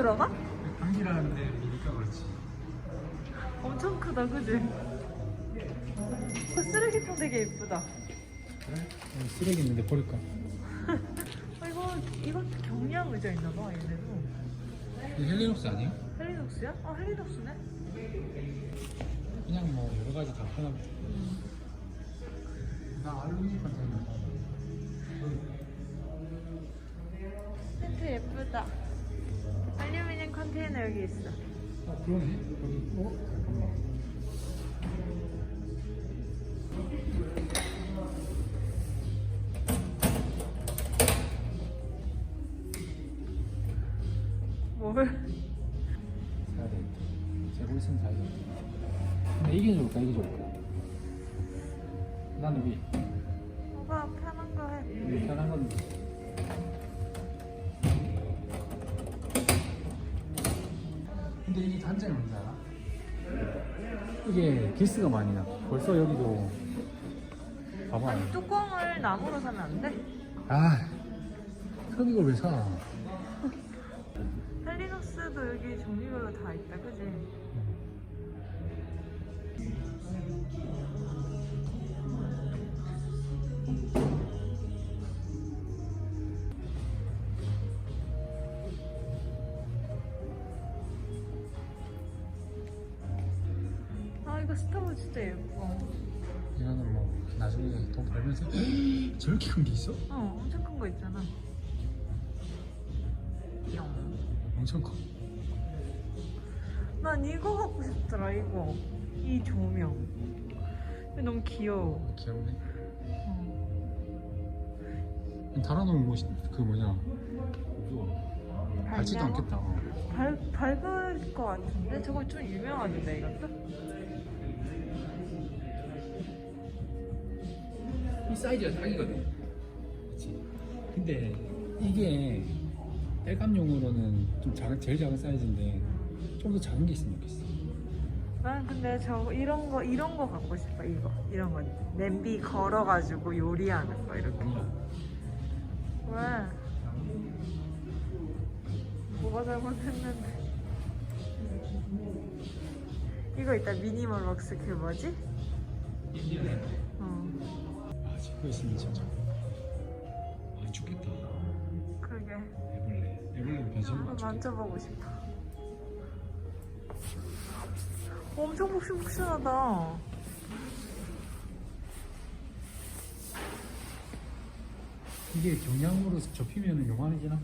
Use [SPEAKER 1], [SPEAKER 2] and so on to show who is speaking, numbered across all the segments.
[SPEAKER 1] 들어가?
[SPEAKER 2] 감기라는데 미니까 그렇지.
[SPEAKER 1] 엄청 크다, 그지? 그 쓰레기통 되게 예쁘다.
[SPEAKER 2] 그래? 쓰레기 있는데 버릴까?
[SPEAKER 1] 아, 이거, 이것도 경량 의자 있나봐, 얘네도.
[SPEAKER 2] 이 헬리녹스 아니야?
[SPEAKER 1] 헬리녹스야? 아, 헬리녹스네?
[SPEAKER 2] 그냥 뭐 여러 가지 다 하나 보다. 나 알루미늄 컨테이너.
[SPEAKER 1] 텐트 예쁘다. 알루미늄 컨테이너 여기 있어.
[SPEAKER 2] 어 그러네. 여기 어 잠깐만.
[SPEAKER 1] 뭘?
[SPEAKER 2] 사야 돼. 재고 있으면 사야 돼. 근데 이게 좋을까 이게 좋을까? 나는 위.
[SPEAKER 1] 오빠 편한 거 해.
[SPEAKER 2] 위 편한 건데. 근데 이게 단점이 뭔지 알아? 이게 기스가 많이 나. 벌써 여기도 봐봐.
[SPEAKER 1] 아니, 뚜껑을 나무로 사면 안 돼?
[SPEAKER 2] 아, 그럼 이걸 왜 사?
[SPEAKER 1] 헬리녹스도 여기 종류별로 다 있다, 그지? 진짜 예뻐.
[SPEAKER 2] 이거는 뭐 나중에 돈 벌면서 저렇게 큰 게 있어?
[SPEAKER 1] 어 엄청 큰 거 있잖아. 뿅.
[SPEAKER 2] 엄청 커.
[SPEAKER 1] 난 이거 갖고 싶더라 이거. 이 조명. 이거 너무 귀여워.
[SPEAKER 2] 귀엽네.
[SPEAKER 1] 어.
[SPEAKER 2] 달아놓으면 뭐, 그 뭐냐.
[SPEAKER 1] 밟냐고?
[SPEAKER 2] 않겠다. 어.
[SPEAKER 1] 밟, 밟을 것 같은데? 저거 좀 유명하던데 이것도?
[SPEAKER 2] 사이즈가 딱이거든. 그치. 근데 이게 땔감용으로는 좀 작은, 제일 작은 사이즈인데 좀 더 작은 게 있으면 좋겠어.
[SPEAKER 1] 난 근데 저 이런 거 이런 거 갖고 싶어 이거 이런 거 냄비 걸어가지고 요리하는 거 이렇게. 왜? 뭐가 잘못했는데 이거 있다 미니멀 웍스 그 뭐지? 어
[SPEAKER 2] 아, 있으면 진짜. 아, 죽겠다.
[SPEAKER 1] 그러게
[SPEAKER 2] 애벌레.
[SPEAKER 1] 한번
[SPEAKER 2] 맞추겠다.
[SPEAKER 1] 만져보고 싶어 엄청 푹신푹신하다
[SPEAKER 2] 이게 경량으로 접히면 요만해지나?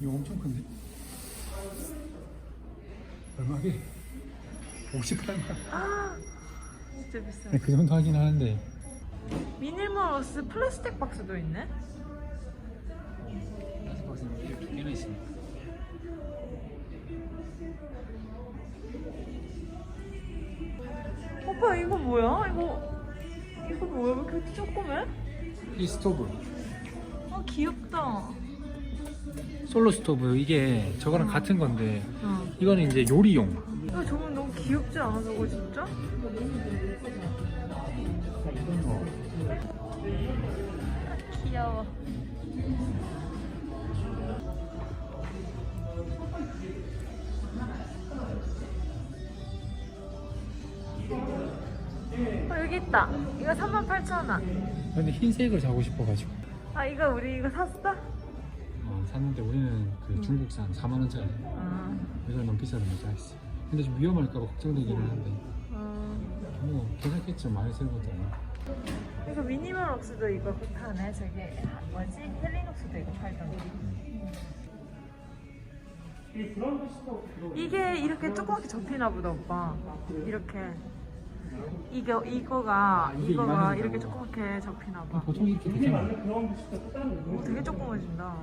[SPEAKER 2] 이거 엄청 큰데? 얼마게? 58만
[SPEAKER 1] 진짜 비싸
[SPEAKER 2] 그 정도 하긴 하는데
[SPEAKER 1] 미니멀 웍스 플라스틱 박스도 있네
[SPEAKER 2] 플라스틱 박스는 이렇게 두 개나 있으니까
[SPEAKER 1] 오빠 이거 뭐야? 이거 이거 뭐야? 왜 이렇게 조그매?
[SPEAKER 2] 이 스토브
[SPEAKER 1] 아 귀엽다
[SPEAKER 2] 솔로 스토브 이게 저거랑 같은 건데
[SPEAKER 1] 어.
[SPEAKER 2] 이거는 이제 요리용
[SPEAKER 1] 이거 정말 너무 귀엽지 않아 저거 진짜? 있다. 이거 38,000원.
[SPEAKER 2] 근데 흰색을 사고 싶어가지고
[SPEAKER 1] 아, 이거 우리 이거 샀어?
[SPEAKER 2] 어, 샀는데 우리는 그 중국산 4만 원짜리
[SPEAKER 1] 아,
[SPEAKER 2] 여기가 너무 비싸서 못 사겠어 근데 좀 위험할까봐 걱정되기는 한데
[SPEAKER 1] 어.
[SPEAKER 2] 뭐 괜찮겠죠 많이 쓰는 것도 아니고
[SPEAKER 1] 이거 미니멀 웍스도 이거 파네. 저기 뭐지? 헬리녹스도 이거 팔던데. 이게 이렇게 조그맣게 접히나 보다 오빠. 이렇게. 이게 이거가
[SPEAKER 2] 아, 이게
[SPEAKER 1] 이거가. 이렇게 조그맣게 접히나 봐.
[SPEAKER 2] 보통 이렇게 되잖아
[SPEAKER 1] 오, 되게 조그매진다.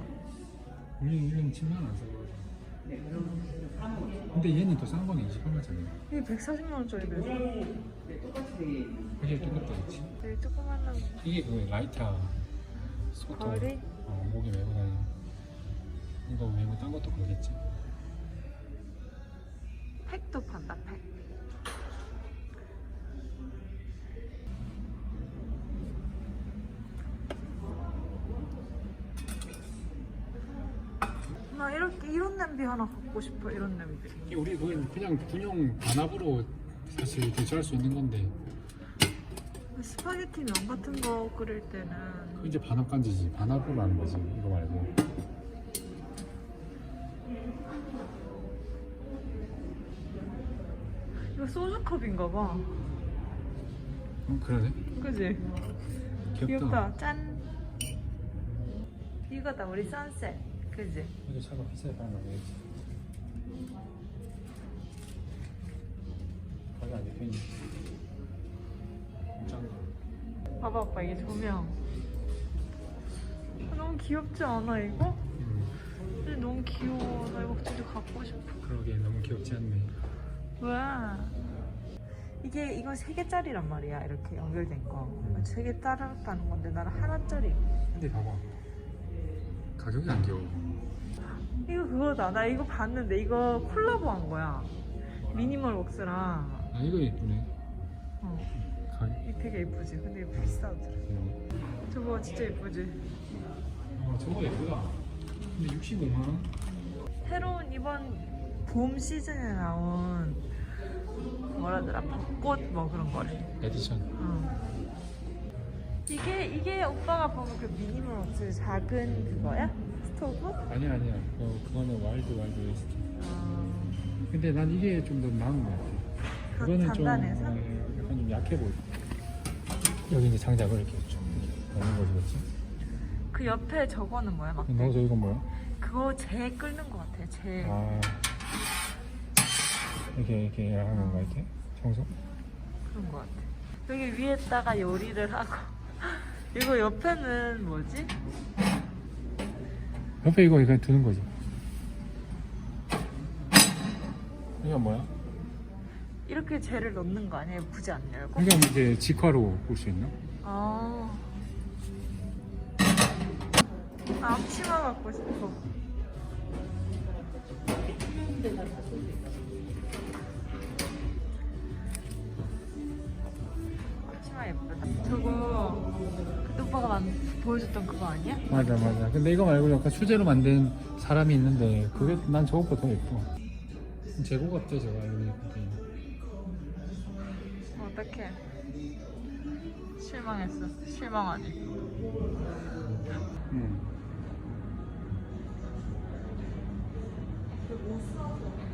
[SPEAKER 2] 우리 1년 7만원 안 사고 근데 얘는 더 싼 거네 28만원짜리
[SPEAKER 1] 이게 140만 원짜리도 있어.
[SPEAKER 2] 그게 똑같다 그치
[SPEAKER 1] 되게 조그만 놈.
[SPEAKER 2] 이게 그 라이터 스쿠터
[SPEAKER 1] 거리?
[SPEAKER 2] 어, 목에 메고 다니는 이거 메고 딴 것도 그러겠지
[SPEAKER 1] 팩도 판다 팩. 나나 이렇게 이런 냄비 하나 갖고 싶어 이런 냄비.
[SPEAKER 2] 우리 그건 그냥 군용 반합으로 사실 대처할 수 있는 건데
[SPEAKER 1] 스파게티 면 같은 거 끓일 때는
[SPEAKER 2] 그 이제 반합 간지지 반합으로 하는 거지 이거 말고
[SPEAKER 1] 이거 소주컵인가 봐.
[SPEAKER 2] 어, 그러네
[SPEAKER 1] 그지?
[SPEAKER 2] 귀엽다,
[SPEAKER 1] 귀엽다. 짠. 이거다 우리 선셋. 그지?
[SPEAKER 2] 이거 차가 비싸게 파는 거 보겠지 가게 안 대표님 짱
[SPEAKER 1] 봐봐 오빠 이게 조명. 아, 너무 귀엽지 않아 이거?
[SPEAKER 2] 음,
[SPEAKER 1] 근데 너무 귀여워. 나 이거 진짜 갖고 싶어.
[SPEAKER 2] 그러게 너무 귀엽지 않네
[SPEAKER 1] 와. 이게 이거 세 개짜리란 말이야. 이렇게 연결된 거. 세 개 따랐다는 건데 나는 하나짜리.
[SPEAKER 2] 근데 봐봐 가격이 안 귀여워
[SPEAKER 1] 이거 그거다. 나 이거 봤는데 이거 콜라보 한 거야. 미니멀 웍스랑.
[SPEAKER 2] 아 이거 예쁘네
[SPEAKER 1] 어.
[SPEAKER 2] 가격
[SPEAKER 1] 이 되게 예쁘지. 근데 이거 비싸더라. 저거 진짜 예쁘지.
[SPEAKER 2] 아 저거 예쁘다 근데 65만 원?
[SPEAKER 1] 새로운 이번 봄 시즌에 나온 뭐라더라 벚꽃 뭐 그런 거래.
[SPEAKER 2] 에디션
[SPEAKER 1] 어. 이게 이게 오빠가 보면 그 미니멀 웍스 작은 그거야? 스토브?
[SPEAKER 2] 아니야 아니야 어, 그거는 와일드 와일드 웨스트
[SPEAKER 1] 어.
[SPEAKER 2] 근데 난 이게 좀 더 나은 것 같아
[SPEAKER 1] 그
[SPEAKER 2] 그거는 좀
[SPEAKER 1] 단단해서?
[SPEAKER 2] 어, 약간 좀 약해 보여 여기 이제 장작을 이렇게 좀 이렇게 넣는 거지 그렇지?
[SPEAKER 1] 그 옆에 저거는 뭐야? 막
[SPEAKER 2] 너저 이건 뭐야?
[SPEAKER 1] 그거 재 끓는 거 같아. 재.
[SPEAKER 2] 아 이렇게 이렇게 하는 건가 이렇게? 청소?
[SPEAKER 1] 그런 거 같아. 여기 위에다가 요리를 하고 이거 옆에는 뭐지?
[SPEAKER 2] 옆에 이거 이거 두는 거지 이건 뭐야?
[SPEAKER 1] 이렇게 재를 넣는 거 아니에요? 굳이 안 열고?
[SPEAKER 2] 이건 이제 직화로 볼 수 있나?
[SPEAKER 1] 아. 나 앞치마 갖고 싶어. 보여줬던 그거 아니야?
[SPEAKER 2] 맞아 맞아 근데 이거 말고 약간 수제로 만든 사람이 있는데 그게 난 저것보다 더 예뻐 재고 같아 저거 알고 보니
[SPEAKER 1] 어떡해. 실망했어. 실망하지.
[SPEAKER 2] 응.
[SPEAKER 1] 못 사.